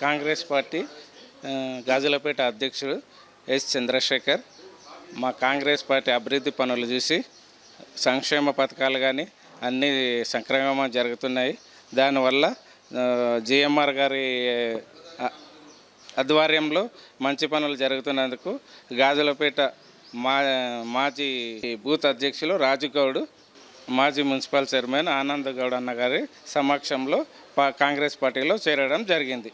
Congress party Gajulapeta అధ్యక్షుడు yes Chandrasekhar మా Congress party అభివృద్ధి పనులు చూసి సంక్షేమ పథకాలు కానీ అన్నీ సంక్రమణ జరుగుతున్నాయి. దానివల్ల జిఎంఆర్ గారి ఆధ్వర్యంలో మంచి పనులు జరుగుతున్నందుకు గాజులపేట మా మాజీ బూత్ అధ్యక్షులు రాజుగౌడ్ మాజీ మున్సిపల్ చైర్మన్ ఆనంద్ గౌడ్ అన్న గారి సమక్షంలో పా కాంగ్రెస్ పార్టీలో చేరడం జరిగింది.